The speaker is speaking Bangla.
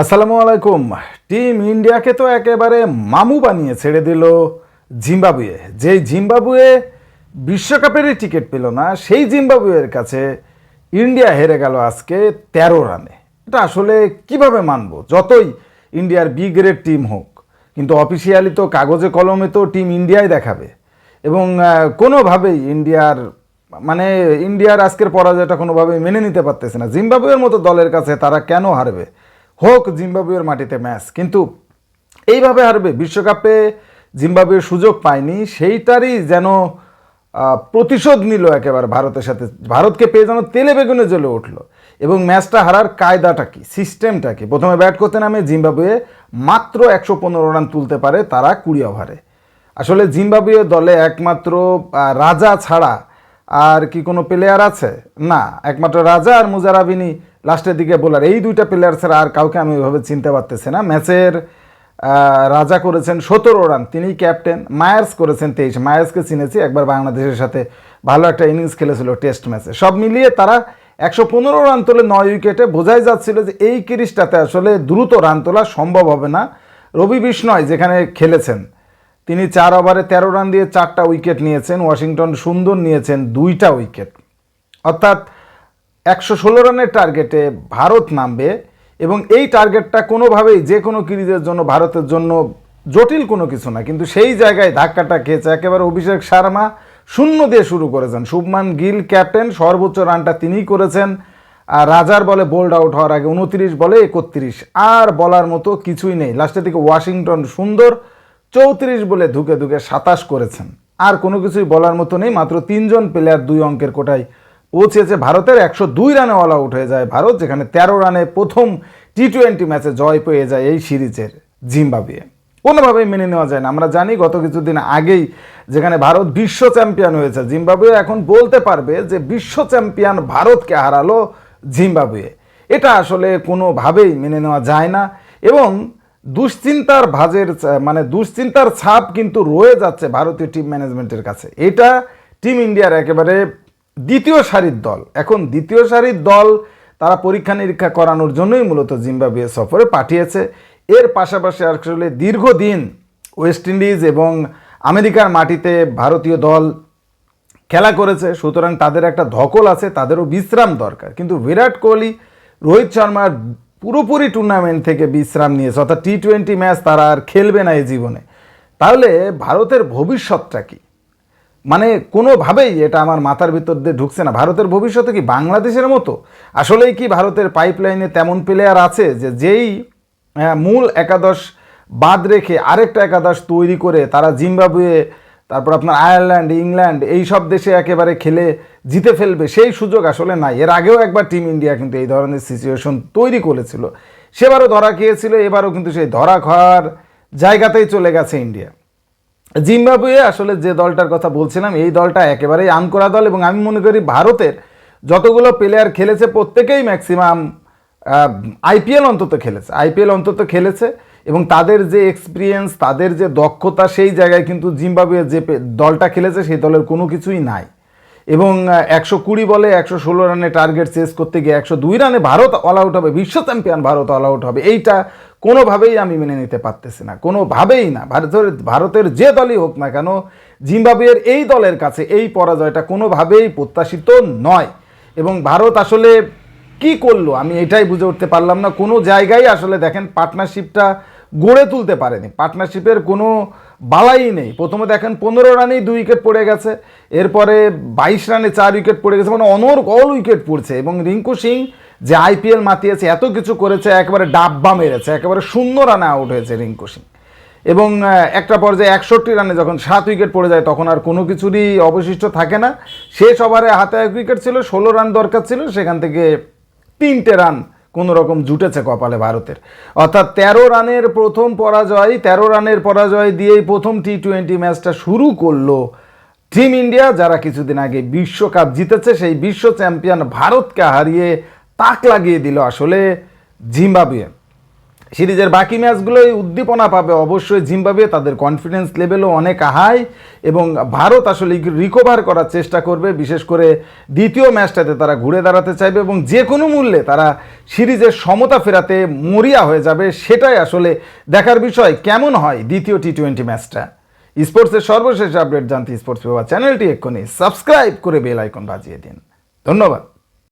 আসসালামু আলাইকুম। টিম ইন্ডিয়াকে তো একেবারে মামু বানিয়ে ছেড়ে দিল জিম্বাবুয়ে। যেই জিম্বাবুয়ে বিশ্বকাপেরই টিকিট পেল না, সেই জিম্বাবুয়ের কাছে ইন্ডিয়া হেরে গেল আজকে তেরো রানে। এটা আসলে কীভাবে মানব? যতই ইন্ডিয়ার বি গ্রেড টিম হোক, কিন্তু অফিসিয়ালি তো কাগজে কলমে তো টিম ইন্ডিয়াই দেখাবে। এবং কোনোভাবেই ইন্ডিয়ার মানে ইন্ডিয়ার আজকের পরাজয়টা কোনোভাবেই মেনে নিতে পারতেছে না। জিম্বাবুয়ের মতো দলের কাছে তারা কেন হারবে? হোক জিম্বাবুয়ের মাটিতে ম্যাচ, কিন্তু এইভাবে হারবে। বিশ্বকাপে জিম্বাবুয়ের সুযোগ পায়নি, সেইটারই যেন প্রতিশোধ নিল একেবারে ভারতের সাথে। ভারতকে পেয়ে যেন তেলে বেগুনে জ্বলে উঠল। এবং ম্যাচটা হারার কায়দাটা কি, সিস্টেমটা কি? প্রথমে ব্যাট করতে নামে জিম্বাবুয়ে মাত্র একশো পনেরো রান তুলতে পারে তারা কুড়ি ওভারে। আসলে জিম্বাবুয়ে দলে একমাত্র রাজা ছাড়া আর কি কোনো প্লেয়ার আছে? না, একমাত্র রাজা আর মুজারাবিনী লাস্টের দিকে বোলার, এই দুইটা প্লেয়ার ছাড়া আর কাউকে আমি ওইভাবে চিনতে পারতেছি না। ম্যাচের রাজা করেছেন সতেরো রান তিনি ক্যাপ্টেন মায়ার্স করেছেন তেইশ। মায়ার্সকে চিনেছি, একবার বাংলাদেশের সাথে ভালো একটা ইনিংস খেলেছিল টেস্ট ম্যাচে সব মিলিয়ে তারা একশো পনেরো রান তোলে নয় উইকেটে। বোঝাই যাচ্ছিল যে এই কিরিশটাতে আসলে দ্রুত রান তোলা সম্ভব হবে না। রবি বিষ্ণয় যেখানে খেলেছেন, তিনি চার ওভারে তেরো রান দিয়ে চারটা উইকেট নিয়েছেন। ওয়াশিংটন সুন্দর নিয়েছেন দুইটা উইকেট। অর্থাৎ একশো ষোলো রানের টার্গেটে ভারত নামবে এবং এই টার্গেটটা কোনোভাবেই যে কোনো ক্রিজের জন্য, ভারতের জন্য জটিল কোনো কিছু না। কিন্তু সেই জায়গায় ধাক্কাটা খেয়েছে একেবারে অভিষেক শর্মা। শূন্য দিয়ে শুরু করেছেন। শুভমান গিল ক্যাপ্টেন সর্বোচ্চ রানটা তিনিই করেছেন। আর রাজার বলে বোল্ড আউট হওয়ার আগে উনত্রিশ বলে একত্রিশ। আর বলার মতো কিছুই নেই। লাস্টের দিকে ওয়াশিংটন সুন্দর চৌত্রিশ বলে ধুকে ধুকে সাতাশ করেছেন। আর কোনো কিছুই বলার মতো নেই। মাত্র তিনজন প্লেয়ার দুই অঙ্কের কোটায় পৌঁছেছে ভারতের একশো দুই রানে অল আউট হয়ে যায় ভারত, যেখানে তেরো রানে প্রথম টি টোয়েন্টি ম্যাচে জয় পেয়ে যায় এই সিরিজের জিম্বাবুয়ে। কোনোভাবেই মেনে নেওয়া যায় না। আমরা জানি গত কিছুদিন আগেই যেখানে ভারত বিশ্ব চ্যাম্পিয়ন হয়েছে জিম্বাবুয়ে, এখন বলতে পারবে যে বিশ্ব চ্যাম্পিয়ন ভারতকে হারালো জিম্বাবুয়ে। এটা আসলে কোনোভাবেই মেনে নেওয়া যায় না এবং দুশ্চিন্তার ভাজের মানে দুশ্চিন্তার ছাপ কিন্তু রয়ে যাচ্ছে ভারতীয় টিম ম্যানেজমেন্টের কাছে। এটা টিম ইন্ডিয়ার একেবারে দ্বিতীয় সারির দল। এখন দ্বিতীয় সারির দল তারা পরীক্ষা নিরীক্ষা করানোর জন্যই মূলত জিম্বাবুয়ে সফরে পাঠিয়েছে। এর পাশাপাশি আসলে দীর্ঘদিন ওয়েস্ট ইন্ডিজ এবং আমেরিকার মাটিতে ভারতীয় দল খেলা করেছে, সুতরাং তাদের একটা ধকল আছে, তাদেরও বিশ্রাম দরকার। কিন্তু বিরাট কোহলি, রোহিত শর্মার পুরোপুরি টুর্নামেন্ট থেকে বিশ্রাম নিয়েছে, অর্থাৎ টি টোয়েন্টি ম্যাচ তারা আর খেলবে না এই জীবনে। তাহলে ভারতের ভবিষ্যৎটা কি? মানে কোনোভাবেই এটা আমার মাথার ভিতর দিয়ে ঢুকছে না। ভারতের ভবিষ্যতে কি বাংলাদেশের মতো? আসলেই কি ভারতের পাইপলাইনে তেমন প্লেয়ার আছে যে যেই মূল একাদশ বাদ রেখে আরেকটা একাদশ তৈরি করে তারা জিম্বাবুয়ে, তারপর আপনার আয়ারল্যান্ড, ইংল্যান্ড এই সব দেশে একেবারে খেলে জিতে ফেলবে সেই সুযোগ আসলে নাই। এর আগেও একবার টিম ইন্ডিয়া কিন্তু এই ধরনের সিচুয়েশন তৈরি করেছিল। সেবারও ধরা খেয়েছিল, এবারও কিন্তু সেই ধরা খাওয়ার জায়গাতেই চলে গেছে ইন্ডিয়া। জিম্বাবুয়ে আসলে যে দলটার কথা বলছিলাম, এই দলটা একেবারেই আনকরা দল এবং আমি মনে করি ভারতের যতগুলো প্লেয়ার খেলেছে প্রত্যেকেই ম্যাক্সিমাম আইপিএল অন্তত খেলেছে আইপিএল অন্তত খেলেছে এবং তাদের যে এক্সপিরিয়েন্স তাদের যে দক্ষতা সেই জায়গায় কিন্তু জিম্বাবুয়ে যে দলটা খেলেছে সেই দলের কোনো কিছুই নাই। এবং একশো কুড়ি বলে একশো ষোলো রানে টার্গেট চেস করতে গিয়ে একশো দুই রানে ভারত অল আউট হবে, বিশ্ব চ্যাম্পিয়ন ভারত অল আউট হবে। এইটা কোনোভাবেই আমি মেনে নিতে পারতেছি না, কোনোভাবেই না। ভারতের ভারতের যে দলই হোক না কেন, জিম্বাবুয়ের এই দলের কাছে এই পরাজয়টা কোনোভাবেই প্রত্যাশিত নয়। এবং ভারত আসলে কি করল, আমি এটাই বুঝে উঠতে পারলাম না। কোনো জায়গায় আসলে দেখেন পার্টনারশিপটা গড়ে তুলতে পারেনি। পার্টনারশিপের কোনো বালাই নেই। প্রথমে দেখেন পনেরো রানেই দুই উইকেট পড়ে গেছে, এরপরে বাইশ রানে চার উইকেট পড়ে গেছে মানে অনর অল উইকেট পড়ছে। এবং রিঙ্কু সিং যে আইপিএল মাতিয়েছে, এত কিছু করেছে, একেবারে ডাব্বা মেরেছে, একেবারে শূন্য রানে আউট হয়েছে রিঙ্কু সিং এবং একটা পর্যায়ে একষট্টি রানে যখন সাত উইকেট পড়ে যায়, তখন আর কোনো কিছুরই অবশিষ্ট থাকে না। শেষ ওভারে হাতে এক উইকেট ছিল, ষোলো রান দরকার ছিল, সেখান থেকে তিনটে রান কোনো রকম জুটেছে কপালে ভারতের। অর্থাৎ তেরো রানের প্রথম পরাজয়, তেরো রানের পরাজয় দিয়েই প্রথম টি টোয়েন্টি ম্যাচটা শুরু করল টিম ইন্ডিয়া যারা কিছুদিন আগে বিশ্বকাপ জিতেছে, সেই বিশ্ব চ্যাম্পিয়ন ভারতকে হারিয়ে তাক লাগিয়ে দিল আসলে জিম্বাবুয়ে। সিরিজের বাকি ম্যাচগুলোই উদ্দীপনা পাবে অবশ্যই জিম্বাবুয়ে, তাদের কনফিডেন্স লেভেলও অনেক হাই এবং ভারত আসলে রিকভার করার চেষ্টা করবে, বিশেষ করে দ্বিতীয় ম্যাচটাতে তারা ঘুরে দাঁড়াতে চাইবে এবং যে কোনো মূল্যে তারা সিরিজের সমতা ফেরাতে মরিয়া হয়ে যাবে, সেটাই আসলে দেখার বিষয়। কেমন হয় দ্বিতীয় টি টোয়েন্টি ম্যাচটা? স্পোর্টসের সর্বশেষ আপডেট জানতে স্পোর্টস পেপার চ্যানেলটি এক্ষুনি সাবস্ক্রাইব করে বেল আইকন বাজিয়ে দিন। ধন্যবাদ।